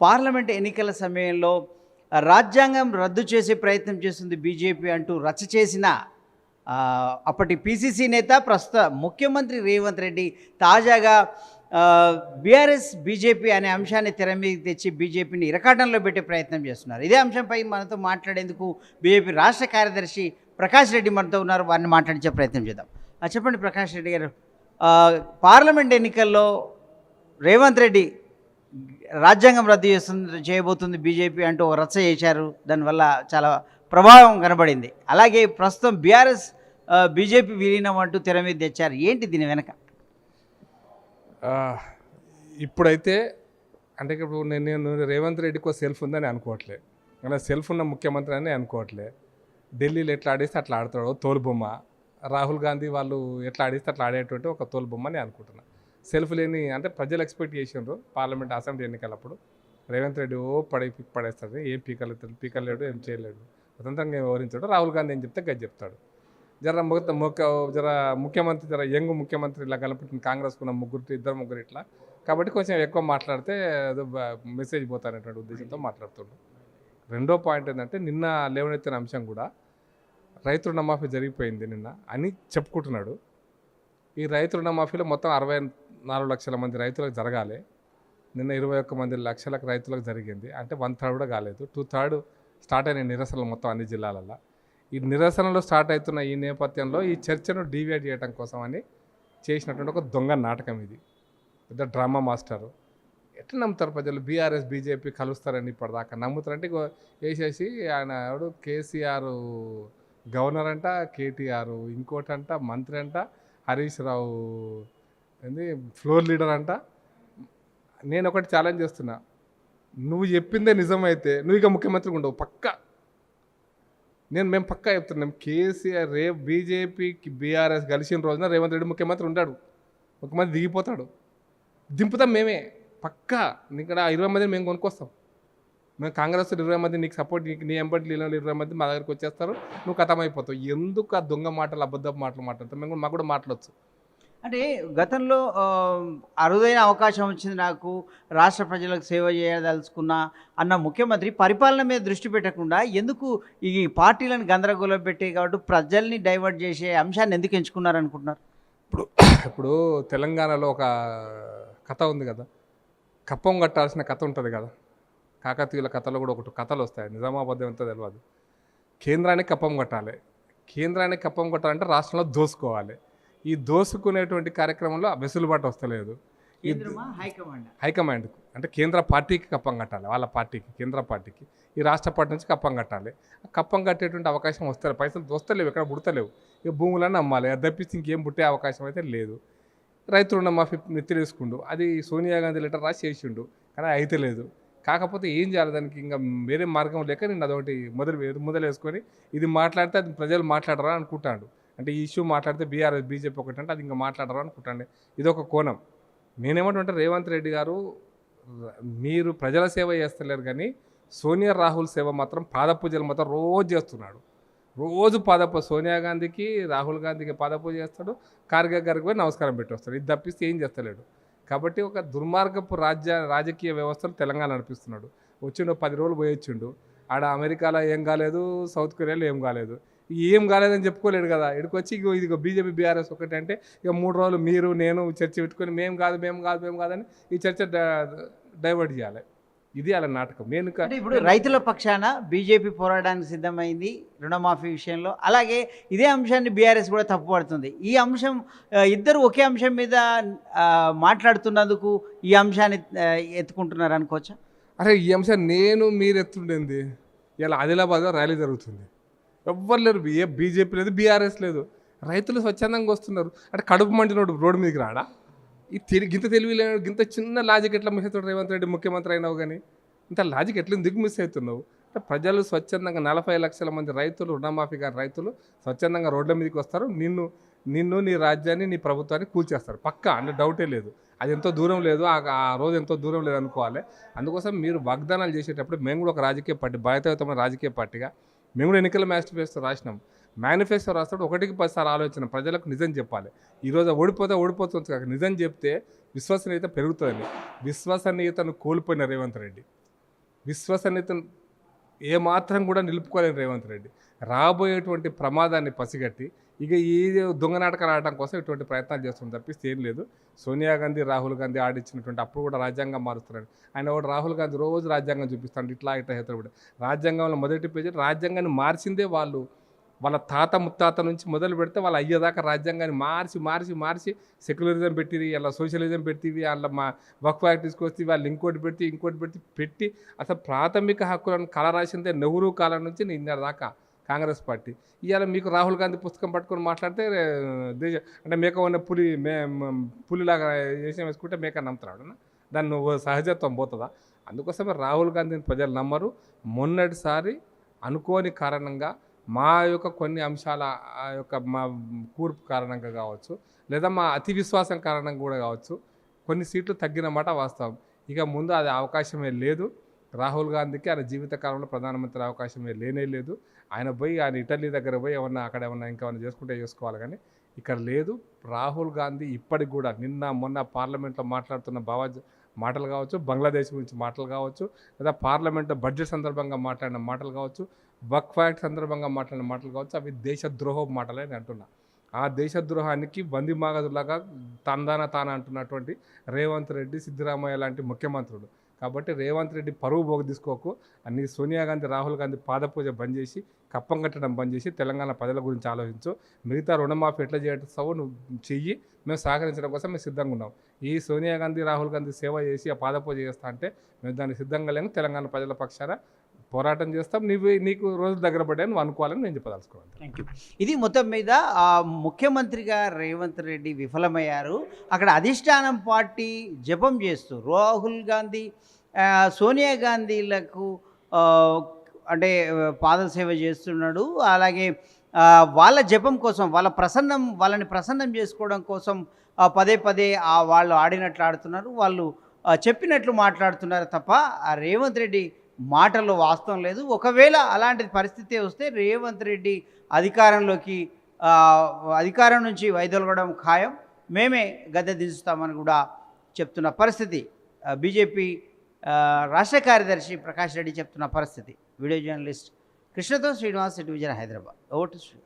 Parliament ఎన్నికల సమయంలో రాజ్యాంగం రద్దు చేసే ప్రయత్నం చేస్తుంది బీజేపీ అంటూ రచ్చ చేసిన అప్పటి పిసిసి నేత ప్రస్తుత ముఖ్యమంత్రి రేవంత్ రెడ్డి తాజాగా బీఆర్ఎస్ బీజేపీ అనే అంశాన్ని తెర మీదకి తెచ్చి బీజేపీని ఇరకాటంలో పెట్టే ప్రయత్నం చేస్తున్నారు. ఇదే అంశంపై మనతో మాట్లాడేందుకు బీజేపీ రాష్ట్ర కార్యదర్శి ప్రకాష్ రెడ్డి మనతో ఉన్నారు. వారిని మాట్లాడించే ప్రయత్నం చేద్దాం. చెప్పండి ప్రకాష్ రెడ్డి గారు. పార్లమెంట్ ఎన్నికల్లో రేవంత్ రెడ్డి రాజ్యాంగం రద్దు చేస్తుంది చేయబోతుంది బీజేపీ అంటూ ఓ రచ్చ చేశారు. దానివల్ల చాలా ప్రభావం కనబడింది. అలాగే ప్రస్తుతం బీఆర్ఎస్ బీజేపీ విలీనం అంటూ తెర మీద తెచ్చారు. ఏంటి దీని వెనక? ఇప్పుడైతే అంటే ఇప్పుడు నేను నేను రేవంత్ రెడ్డికి సెల్ఫ్ ఉందని అనుకోవట్లే. అలా సెల్ఫ్ ఉన్న ముఖ్యమంత్రి అని అనుకోవట్లే. ఢిల్లీలో ఎట్లా ఆడేస్తే అట్లా ఆడతాడు తోలుబొమ్మ. రాహుల్ గాంధీ వాళ్ళు ఎట్లా ఆడేస్తే అట్లా ఆడేటువంటి ఒక తోలుబొమ్మ అని అనుకుంటున్నా. సెల్ఫ్ లేని అంటే ప్రజలు ఎక్స్పెక్ట్ చేసిండ్రు పార్లమెంట్ అసెంబ్లీ ఎన్నికలప్పుడు. రేవంత్ రెడ్డి ఓ పడే పడేస్తాడు ఏం పీకలేదు పీకలేడు ఏం చేయలేడు. స్వతంత్రంగా వివరించాడు రాహుల్ గాంధీ ఏం చెప్తే గది చెప్తాడు. జర ముఖ ముఖ జర ముఖ్యమంత్రి జర యంగ్ ముఖ్యమంత్రి ఇలా కలుపుతుంది కాంగ్రెస్ ఉన్న ముగ్గురు ఇద్దరు ముగ్గురు ఇట్లా. కాబట్టి కొంచెం ఎక్కువ మాట్లాడితే ఏదో మెసేజ్ పోతానటువంటి ఉద్దేశంతో మాట్లాడుతుండు రెండో పాయింట్ ఏంటంటే నిన్న లేవనెత్తిన అంశం కూడా రైతు రుణమాఫీ జరిగిపోయింది నిన్న అని చెప్పుకుంటున్నాడు. ఈ రైతు రుణమాఫీలో మొత్తం అరవై నాలుగు లక్షల మంది రైతులకు జరగాలి. నిన్న ఇరవై ఒక్క మంది లక్షలకు రైతులకు జరిగింది. అంటే వన్ థర్డ్ కూడా కాలేదు. టూ థర్డ్ స్టార్ట్ అయిన నిరసనలు మొత్తం అన్ని జిల్లాలలో ఈ నిరసనలు స్టార్ట్ అవుతున్న ఈ నేపథ్యంలో ఈ చర్చను డీవియేట్ చేయడం కోసం అని చేసినటువంటి ఒక దొంగ నాటకం ఇది. పెద్ద డ్రామా మాస్టరు. ఎట్లా నమ్ముతారు ప్రజలు? బీఆర్ఎస్ బీజేపీ కలుస్తారని ఇప్పటిదాకా నమ్ముతారంటే వేసేసి ఆయన ఎవడు? కేసీఆర్ గవర్నర్ అంట కేటీఆర్ ఇంకోటంట మంత్రి అంట హరీష్ రావు ఏంది? ఫ్లోర్ లీడర్ అంట. నేను ఒకటి ఛాలెంజ్ చేస్తున్నా. నువ్వు చెప్పిందే నిజమైతే నువ్వు ఇక ముఖ్యమంత్రి ఉండవు పక్కా. నేను మేము పక్కా చెప్తున్నాం కేసీఆర్ రే బీజేపీకి బీఆర్ఎస్ కలిసిన రోజున రేవంత్ రెడ్డి ముఖ్యమంత్రి ఉంటాడు ముఖ్యమంత్రి దిగిపోతాడు. దింపుతాం మేమే పక్కా. ఇక్కడ ఇరవై మందిని మేము కొనుక్కొస్తాం. మేము కాంగ్రెస్ ఇరవై మంది నీకు సపోర్ట్ నీకు నీ ఎంబడి లీలలో ఇరవై మంది మా దగ్గరికి వచ్చేస్తారు. నువ్వు కథమైపోతావు ఎందుకు ఆ దొంగ మాటలు అబద్ధపు మాటలు మాట్లాడతావు? మేము కూడా- మాకు కూడా మాట్లాడచ్చు. అంటే గతంలో అరుదైన అవకాశం వచ్చింది నాకు. రాష్ట్ర ప్రజలకు సేవ చేయదలుచుకున్నా అన్న ముఖ్యమంత్రి పరిపాలన మీద దృష్టి పెట్టకుండా ఎందుకు ఈ పార్టీలను గందరగోళం పెట్టి కాబట్టి ప్రజల్ని డైవర్ట్ చేసే అంశాన్ని ఎందుకు ఎంచుకున్నారు అనుకుంటున్నారు ఇప్పుడు ఇప్పుడు తెలంగాణలో ఒక కథ ఉంది కదా. కప్పం కట్టాల్సిన కథ ఉంటుంది కదా. కాకతీయుల కథలో కూడా ఒకటి కథలు వస్తాయి. నిజామాబాద్ ఎంతో తెలియదు కేంద్రానికి కప్పం కట్టాలి. కేంద్రానికి కప్పం కట్టాలంటే రాష్ట్రంలో దోసుకోవాలి. ఈ దోసుకునేటువంటి కార్యక్రమంలో వెసులుబాటు వస్తలేదు. హైకమాండ్కు. అంటే కేంద్ర పార్టీకి కప్పం కట్టాలి వాళ్ళ పార్టీకి కేంద్ర పార్టీకి. ఈ రాష్ట్ర పార్టీ నుంచి కప్పం కట్టాలి. ఆ కప్పం కట్టేటువంటి అవకాశం వస్తలేదు. పైసలు దోస్తలేవు ఎక్కడ పుడతలేవు. ఇక భూములన్నీ అమ్మాలి. అది తప్పించి ఇంకేం పుట్టే అవకాశం అయితే లేదు. రైతు రుణమాఫీ నెత్తి తీసుకుండు అది సోనియా గాంధీ లెటర్ రాసి చేసిండు. కానీ అయితే లేదు. కాకపోతే ఏం చేయాలి దానికి? ఇంకా వేరే మార్గం లేక నేను అదొకటి మొదలు మొదలు వేసుకొని ఇది మాట్లాడితే అది ప్రజలు మాట్లాడరా అనుకుంటాడు. అంటే ఈ ఇష్యూ మాట్లాడితే బీఆర్ఎస్ బీజేపీ ఒకటి అంటే అది ఇంకా మాట్లాడరు అనుకుంటాండి. ఇది ఒక కోణం. నేనేమంటుంటే రేవంత్ రెడ్డి గారు మీరు ప్రజల సేవ చేస్తలేరు కానీ సోనియా రాహుల్ సేవ మాత్రం పాదపూజలు మాత్రం రోజు చేస్తున్నాడు. రోజు పాదపు సోనియా గాంధీకి రాహుల్ గాంధీకి పాదపూజ చేస్తాడు. ఖార్గే గారికి పోయి నమస్కారం పెట్టి వస్తాడు ఇది తప్పిస్తే ఏం చేస్తలేడు. కాబట్టి ఒక దుర్మార్గపు రాజ్య రాజకీయ వ్యవస్థను తెలంగాణ నడిపిస్తున్నాడు. వచ్చిండు పది రోజులు పోయి వచ్చిండు ఆడ అమెరికాలో ఏం కాలేదు సౌత్ కొరియాలో ఏం కాలేదు. ఏం కాలేదని చెప్పుకోలేడు కదా. ఇక్కడికి వచ్చి ఇగో ఇదిగో బీజేపీ బీఆర్ఎస్ ఒకటి అంటే ఇక మూడు రోజులు మీరు నేను చర్చ పెట్టుకొని మేము కాదు మేము కాదు మేము కాదని ఈ చర్చ డైవర్ట్ చేయాలి. ఇది అలా నాటకం. నేను ఇప్పుడు రైతుల పక్షాన బీజేపీ పోరాటానికి సిద్ధమైంది రుణమాఫీ విషయంలో. అలాగే ఇదే అంశాన్ని బీఆర్ఎస్ కూడా తప్పుపడుతుంది. ఈ అంశం ఇద్దరు ఒకే అంశం మీద మాట్లాడుతున్నందుకు ఈ అంశాన్ని ఎత్తుకుంటున్నారు అనుకోవచ్చా అరే ఈ అంశం నేను మీరు ఎత్తుండేంది ఇలా ఆదిలాబాద్లో ర్యాలీ జరుగుతుంది. ఎవ్వరు లేరు. ఏ బీజేపీ లేదు బీఆర్ఎస్ లేదు. రైతులు స్వచ్ఛందంగా వస్తున్నారు. అంటే కడుపు మండినోడు రోడ్డు మీదకి రాడా? ఈ తెలి గింత తెలివి లేని గింత చిన్న లాజిక్ ఎట్లా మిస్ అవుతాడు రేవంత్ రెడ్డి ముఖ్యమంత్రి అయినావు కానీ ఇంత లాజిక్ ఎట్లా దిగు మిస్ అవుతున్నావు? అంటే ప్రజలు స్వచ్ఛందంగా నలభై లక్షల మంది రైతులు రుణమాఫీ గారి రైతులు స్వచ్ఛందంగా రోడ్ల మీదకి వస్తారు. నిన్ను నిన్ను నీ రాజ్యాన్ని నీ ప్రభుత్వాన్ని కూల్చేస్తారు. పక్కా అంటే డౌటే లేదు. అది ఎంతో దూరం లేదు. ఆ ఆ రోజు ఎంతో దూరం లేదు అనుకోవాలి. అందుకోసం మీరు వాగ్దానాలు చేసేటప్పుడు మేము కూడా ఒక రాజకీయ పార్టీ బాధ్యతయుతమైన రాజకీయ పార్టీగా మేము కూడా ఎన్నికల మేనిఫెస్టో రాసినాం. మేనిఫెస్టో రాస్తాడు ఒకటికి పదిసార్లు ఆలోచన ప్రజలకు నిజం చెప్పాలి. ఈరోజు ఓడిపోతే ఓడిపోతుంది కాక నిజం చెప్తే విశ్వసనీయత పెరుగుతుందండి. విశ్వసనీయతను కోల్పోయిన రేవంత్ రెడ్డి. విశ్వసనీయతను ఏమాత్రం కూడా నిలుపుకోలేని రేవంత్ రెడ్డి. రాబోయేటువంటి ప్రమాదాన్ని పసిగట్టి ఇక ఈ దొంగ నాటకాలు ఆడటం కోసం ఇటువంటి ప్రయత్నాలు చేస్తుంది తప్పిస్తే ఏం లేదు. సోనియా గాంధీ రాహుల్ గాంధీ ఆడిచ్చినటువంటి అప్పుడు కూడా రాజ్యాంగం మారుస్తున్నాడు. ఆయన ఒకటి రాహుల్ గాంధీ రోజు రాజ్యాంగం చూపిస్తాడు. ఇట్లా ఇట్లా హెచ్చరపడి రాజ్యాంగంలో మొదటి పేజీ రాజ్యాంగాన్ని మార్చిందే వాళ్ళు. వాళ్ళ తాత ముత్తాత నుంచి మొదలు పెడితే వాళ్ళ అయ్యేదాకా రాజ్యాంగాన్ని మార్చి మార్చి మార్చి సెక్యులరిజం పెట్టివి అలా సోషలిజం పెట్టివి వాళ్ళ మా వక్ యాక్ట్ వస్తే వాళ్ళు ఇంకోటి పెట్టి ఇంకోటి పెట్టి పెట్టి అసలు ప్రాథమిక హక్కులను కళ రాసిందే నెహ్రూ కాలం నుంచి నిన్న దాకా కాంగ్రెస్ పార్టీ. ఇవాళ మీకు రాహుల్ గాంధీ పుస్తకం పట్టుకొని మాట్లాడితే దేశ అంటే మేక ఉన్న పులి మే పులిలాగా వేషం వేసుకుంటే మేక నమ్ముతున్నాడు దాన్ని సహజత్వం పోతుందా? అందుకోసమే రాహుల్ గాంధీని ప్రజలు నమ్మరు. మొన్నటిసారి అనుకోని కారణంగా మా యొక్క కొన్ని అంశాల ఆ యొక్క మా కూర్పు కారణంగా కావచ్చు లేదా మా అతి విశ్వాసం కారణంగా కూడా కావచ్చు కొన్ని సీట్లు తగ్గిన మాట వాస్తవం. ఇక ముందు అది అవకాశమే లేదు. రాహుల్ గాంధీకి ఆయన జీవితకాలంలో ప్రధానమంత్రి అవకాశమే లేనే లేదు. ఆయన పోయి ఆయన ఇటలీ దగ్గర పోయి ఏమన్నా అక్కడ ఏమన్నా ఇంకేమన్నా చేసుకుంటే చేసుకోవాలి కానీ ఇక్కడ లేదు. రాహుల్ గాంధీ ఇప్పటికి కూడా నిన్న మొన్న పార్లమెంట్లో మాట్లాడుతున్న భావ మాటలు కావచ్చు బంగ్లాదేశ్ గురించి మాటలు కావచ్చు లేదా పార్లమెంట్లో బడ్జెట్ సందర్భంగా మాట్లాడిన మాటలు కావచ్చు వక్ ఫ్యాక్ట్ సందర్భంగా మాట్లాడిన మాటలు కావచ్చు అవి దేశద్రోహ మాటలే నేను అంటున్నా. ఆ దేశద్రోహానికి బంది మాగదులాగా తందాన తాన అంటున్నటువంటి రేవంత్ రెడ్డి సిద్ధరామయ్య లాంటి ముఖ్యమంత్రులు. కాబట్టి రేవంత్ రెడ్డి పరువు పోగు తీసుకోకు. అన్ని సోనియా గాంధీ రాహుల్ గాంధీ పాదపూజ బంద్ చేసి కప్పం కట్టడం బంద్ చేసి తెలంగాణ ప్రజల గురించి ఆలోచించు. మిగతా రుణమాఫీ ఎట్లా చేస్తావో నువ్వు చెయ్యి. మేము సహకరించడం కోసం మేము సిద్ధంగా ఉన్నాం. ఈ సోనియా గాంధీ రాహుల్ గాంధీ సేవ చేసి ఆ పాదపూజ చేస్తా అంటే మేము దానికి సిద్ధంగా లేము. తెలంగాణ ప్రజల పక్షాన పోరాటం చేస్తాం. నువ్వు నీకు రోజు దగ్గర పడ్డా నువ్వు అనుకోవాలని నేను చెప్పదలుచుకోవాలి థ్యాంక్ యూ ఇది మొత్తం మీద ముఖ్యమంత్రిగా రేవంత్ రెడ్డి విఫలమయ్యారు. అక్కడ అధిష్టానం పార్టీ జపం చేస్తూ రాహుల్ గాంధీ సోనియా గాంధీలకు అంటే పాదసేవ చేస్తున్నాడు. అలాగే వాళ్ళ జపం కోసం వాళ్ళ ప్రసన్నం వాళ్ళని ప్రసన్నం చేసుకోవడం కోసం పదే పదే ఆ వాళ్ళు ఆడినట్లు ఆడుతున్నారు. వాళ్ళు చెప్పినట్లు మాట్లాడుతున్నారు తప్ప ఆ రేవంత్ రెడ్డి మాటల్లో వాస్తవం లేదు. ఒకవేళ అలాంటి పరిస్థితి వస్తే రేవంత్ రెడ్డి అధికారంలోకి అధికారం నుంచి వైదొలగడం ఖాయం. మేమే గద్దె దించుతామని కూడా చెప్తున్న పరిస్థితి. బీజేపీ రాష్ట్ర కార్యదర్శి ప్రకాష్ రెడ్డి చెప్తున్న పరిస్థితి. వీడియో జర్నలిస్ట్ కృష్ణతో శ్రీనివాస్ విజయన్ హైదరాబాద్. ఓటు శ్రీ